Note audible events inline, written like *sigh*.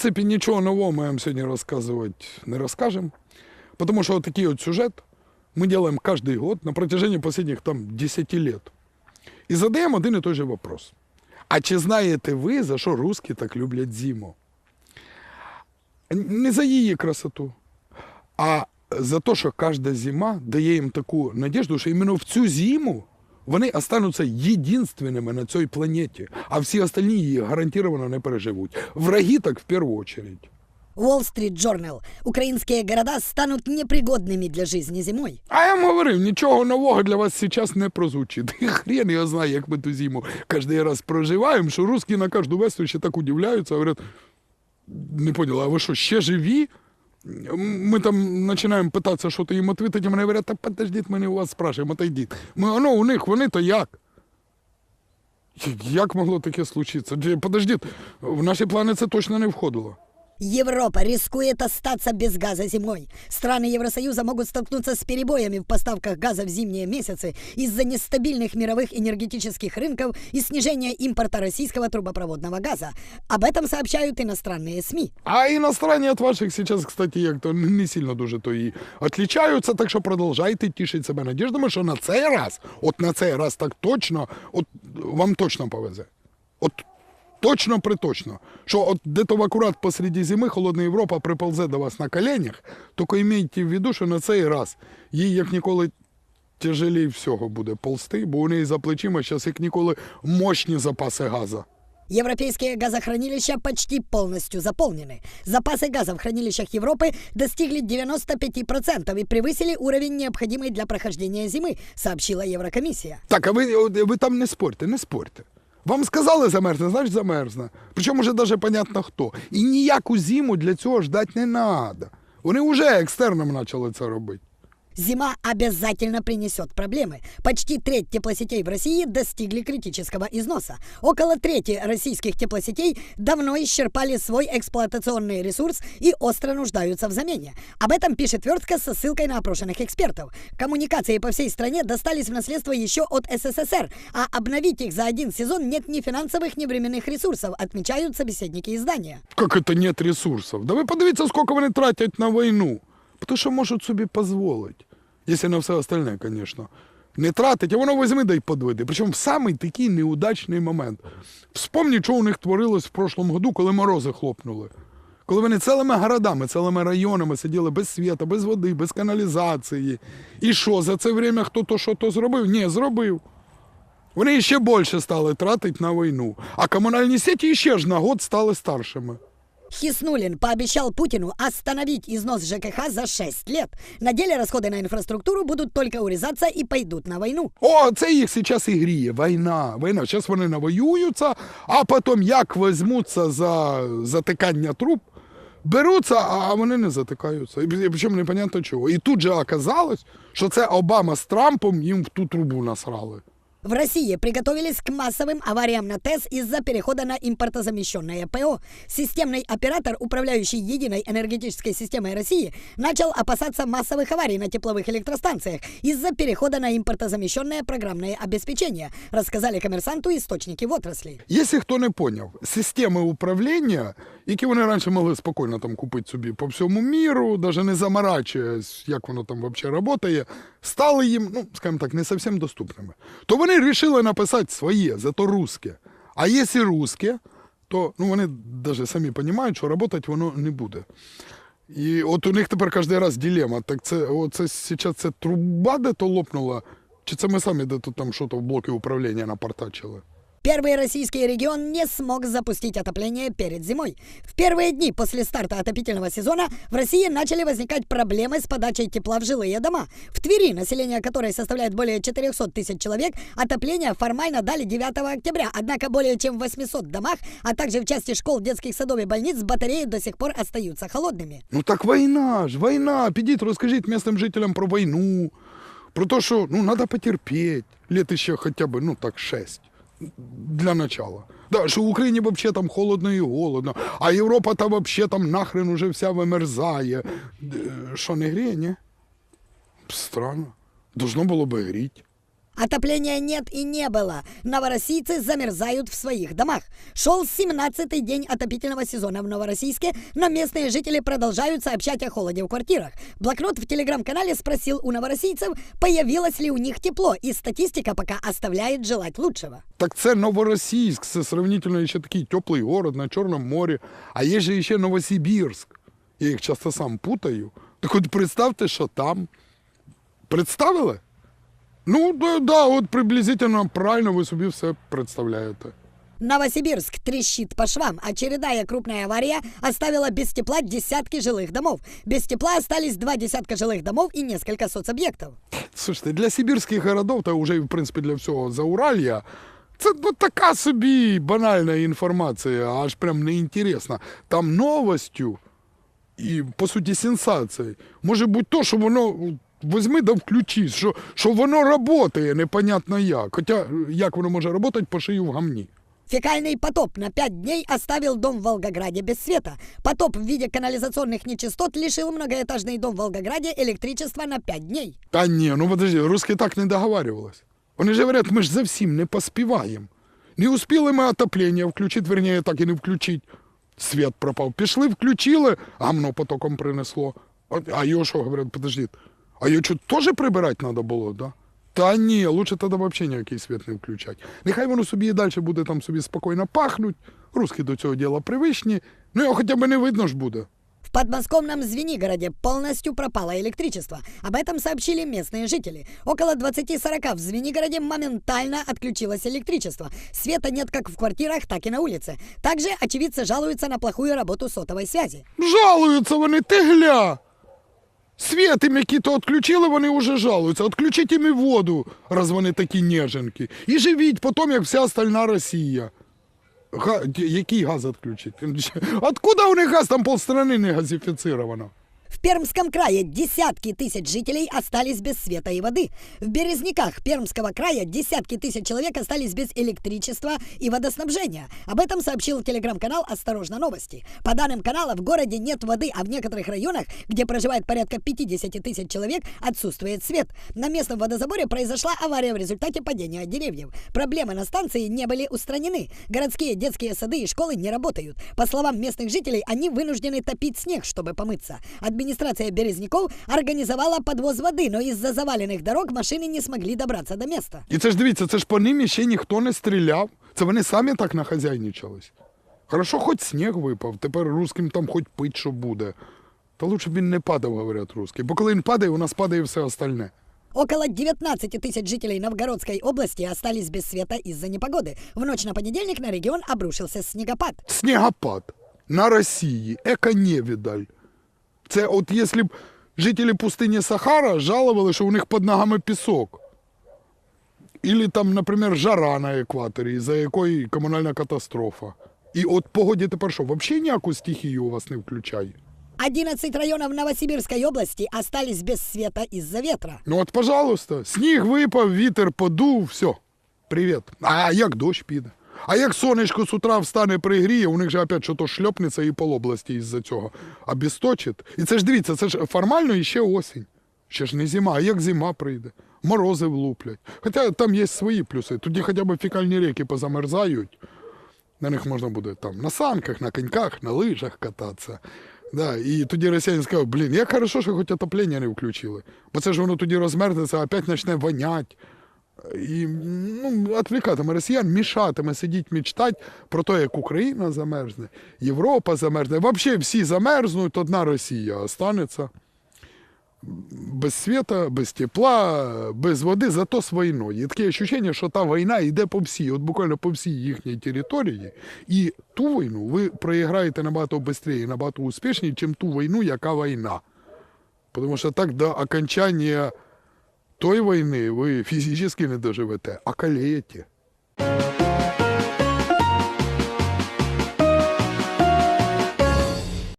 принципі, нічого нового ми вам сьогодні розказувати не розкажемо. Тому що такий от сюжет ми робимо кожен год на протяжении последних там 10 лет. І задаємо один і той же вопрос. А чи знаєте ви, за що русські так люблять зиму? Не за її красоту, а за те, що кожна зима дає їм таку надіжду, що іменно в цю зиму вони остануться єдинственними на цій планеті, а всі остальні її гарантовано не переживуть. Враги так в першу чергу. Wall Street Journal. Украинские города станут непригодными для жизни зимой. А я вам говорив, нічого нового для вас зараз не прозвучить. І *laughs* хрен його знає, як ми ту зиму кожен раз проживаємо, що русські на кожну весну ще так удивляються, говорять, не поняла, а ви що, ще живі? Ми там починаємо питатися, що ти їм ответить, а мне говорят, так подождіть, мы не у вас спрашуємо, отойдіть. Ми, ну, у них, вони то як? Як могло таке случитися? Подождіть, в наші плани це точно не входило. Европа рискует остаться без газа зимой. Страны Евросоюза могут столкнуться с перебоями в поставках газа в зимние месяцы из-за нестабильных мировых энергетических рынков и снижения импорта российского трубопроводного газа. Об этом сообщают иностранные СМИ. А иностранні от ваших сейчас, кстати, як то не сильно дуже то і отличаються, так що продовжайте тішити себе надіждами, що на цей раз, от на цей раз так точно, от вам точно повезе. От точно приточно, що от де-то в акурат посреди зими холодна Європа приползе до вас на коленях, тільки имейте в виду, що на цей раз їй як ніколи тяжелій всього буде ползти, бо у неї за плечима зараз як ніколи мощні запаси газу. Европейские газохранилища почти полностью заполнены. Запасы газа в хранилищах Европы достигли 95% и превысили уровень, необходимый для прохождения зимы, сообщила Еврокомиссия. Так, а ви, ви там не спорте, не спорте. Вам сказали замерзне, значить замерзне. Причому вже навіть понятно хто. І ніяку зиму для цього ждати не треба. Вони вже екстерном почали це робити. Зима обязательно принесет проблемы. Почти треть теплосетей в России достигли критического износа. Около трети российских теплосетей давно исчерпали свой эксплуатационный ресурс и остро нуждаются в замене. Об этом пишет Вертка со ссылкой на опрошенных экспертов. Коммуникации по всей стране достались в наследство еще от СССР, а обновить их за один сезон нет ни финансовых, ни временных ресурсов, отмечают собеседники издания. Як це нет ресурсів? Да ви подивіться, скільки вони тратять на війну. Тому що можуть собі дозволити. Якщо на все остальне, звісно. Не тратить, а воно візьми да й подведи. Причому в самий такий неудачний момент. Вспомніть, що у них творилось в прошлому году, коли морози хлопнули. Коли вони цілими городами, цілими районами сиділи без світа, без води, без каналізації. І що, за це время хто то що то зробив? Ні, зробив. Вони ще більше стали тратити на війну. А комунальні сеті ще ж на год стали старшими. Хиснулин пообещал Путину остановить износ ЖКХ за 6 лет. На деле расходы на инфраструктуру будут только урезаться и пойдут на войну. О, це їх зараз і гріє. Війна. Війна. Зараз вони навоюються, а потім як візьмуться за затикання труб, беруться, а вони не затикаються. І причому непонятно чого. І тут же оказалось, що це Обама з Трампом їм в ту трубу насрали. В России приготовились к массовым авариям на ТЭС из-за перехода на импортозамещенное ПО. Системный оператор, управляющий единой энергетической системой России, начал опасаться массовых аварий на тепловых электростанциях из-за перехода на импортозамещенное программное обеспечение, рассказали коммерсанту источники в отрасли. Якщо хто не поняв, системи управління, які вони раніше могли спокійно там купити собі по всьому міру, навіть не заморачуючись, як воно там взагалі працює, стали їм, ну, скажімо так, не зовсім доступними. То вони вирішили написати своє, зато русське. А якщо русське, то ну, вони навіть самі розуміють, що працювати воно не буде. І от у них тепер кожен раз дилема. Так це, зараз це труба де-то лопнула, чи це ми самі де-то там що-то в блоки управління напортачили? Первый российский регион не смог запустить отопление перед зимой. В первые дни после старта отопительного сезона в России начали возникать проблемы с подачей тепла в жилые дома. В Твери, население которой составляет более 400 тысяч человек, отопление формально дали 9 октября. Однако более чем в 800 домах, а также в части школ, детских садов и больниц батареи до сих пор остаются холодными. Ну так війна ж, війна. Підіть, розкажіть місцевим жителям про війну, про те, що ну, треба потерпіти. Літ ще хоча б, ну так, шесть. Для начала. Да, що в Україні взагалі там холодно і голодно, а Європа там взагалі там нахрен уже вся вимерзає. Е, Що не гріє, ні? Странно. Должно було би гріти. Отопления нет и не было. Новороссийцы замерзают в своих домах. Шел 17-й день отопительного сезона в Новороссийске, но местные жители продолжают сообщать о холоде в квартирах. Блокнот в телеграм-канале спросил у новороссийцев, появилось ли у них тепло, и статистика пока оставляет желать лучшего. Так це Новоросійськ, це сравнительно ще такий теплий город на Чорному морі. А є же ще Новосибірськ. Я їх часто сам путаю. Так от представте, що там. Представили? Ну, да, да, от приблизительно правильно ви собі все представляєте. Новосибирск трещит по швам. Очередная крупная авария оставила без тепла десятки жилых домов. Без тепла остались два десятка жилых домов и несколько соцобъектов. Слушайте, для сибірських городов, та вже, в принципі, для всього Зауралья, це ну, така собі банальна інформація, аж прям неінтересна. Там новостю і, по суті, сенсацією може бути то, що воно візьми да включи, що, що воно працює, непонятно як. Хоча як воно може працювати, по шию в гамні. Фекальный потоп на пять дней оставил дом в Волгограде без света. Потоп в виде канализационных нечистот лишил многоэтажный дом в Волгограде электричества на пять дней. Та ні, ну подожди, русські так не договарювались. Вони ж говорять, ми ж за всім не поспіваємо. Не успіли ми отоплення включити, верніше, так і не включити. Світ пропав. Пішли, включили, гамно потоком принесло. А, а його що, говорять, подождіть, а його що, теж прибирати треба було, да? Та ні, лучше тоді взагалі ніякий світ не включати. Нехай воно собі і далі буде там собі спокійно пахнуть. Русські до цього діла привичні, ну його хоча б не видно ж буде. В подмосковном Звенигороде полностью пропало электричество. Об этом сообщили местные жители. Около 20-40 в Звенигороде моментально отключилось электричество. Света нет как в квартирах, так и на улице. Также очевидцы жалуются на плохую работу сотовой связи. Жалуються вони, ти гля. Світ їм, які то відключили, вони вже жалуються. Отключіть їм і воду, раз вони такі неженки. І живіть потім, як вся остальна Росія. Га... Який газ відключить? *laughs* Откуда у них газ? Там полстрани не газифіцировано. Пермском крае десятки тысяч жителей остались без света и воды. В Березняках Пермского края десятки тысяч человек остались без электричества и водоснабжения. Об этом сообщил телеграм-канал «Осторожно новости». По данным канала, в городе нет воды, а в некоторых районах, где проживает порядка 50 тысяч человек, отсутствует свет. На местном водозаборе произошла авария в результате падения деревьев. Проблемы на станции не были устранены. Городские детские сады и школы не работают. По словам местных жителей, они вынуждены топить снег, чтобы помыться. Администрация Березняков организовала подвоз воды, но из-за заваленных дорог машины не смогли добраться до места. І це ж дивіться, це ж по ним ще ніхто не стріляв. Це вони самі так нахазяйничались. Хорошо, хоч сніг випав, тепер русським там хоч пить, що буде. Та лучше б він не падав, говорять русські. Бо коли він падає, у нас падає все остальне. Около 19 тысяч жителей Новгородской области остались без света из-за непогоды. В ночь на понедельник на регион обрушился снегопад. снегопад на Росії, еко-невідаль. Це от якщо б жителі пустині Сахара жалували, що у них під ногами пісок. Или там, наприклад, жара на екваторі, за якої комунальна катастрофа. І от погоді тепер що, взагалі ніяку стихію у вас не включає? 11 районов Новосибирской области остались без света из-за ветра. Ну от, пожалуйста, сніг випав, вітер подув, все. Привіт. А як дощ піде? А як сонечко з утра встане пригріє, у них же опять що то шльопнеться і по області із-за цього. Обісточить. І це ж дивіться, це ж формально іще осінь. Ще ж не зима, а як зима прийде? Морози влуплять. Хоча там є свої плюси. Тоді хоча б фікальні ріки позамерзають. На них можна буде там на санках, на коньках, на лижах кататися. Да, і тоді росіяни скажуть, блін, як хорошо, що хоч отоплення не включили. Бо це ж воно тоді розмерзнеться, а опять почне вонять. І ну, відвлікатиме росіян, мішатиме сидіть мечтати про те, як Україна замерзне, Європа замерзне. Взагалі всі замерзнуть, одна Росія останеться без світа, без тепла, без води, зато з війною. І таке відчуття, що та війна йде по всій, от буквально по всій їхній території. І ту війну ви проіграєте набагато швидше, набагато успішніше, ніж ту війну, яка війна. Тому що так до окончання той войны вы физически не доживете, а калеете.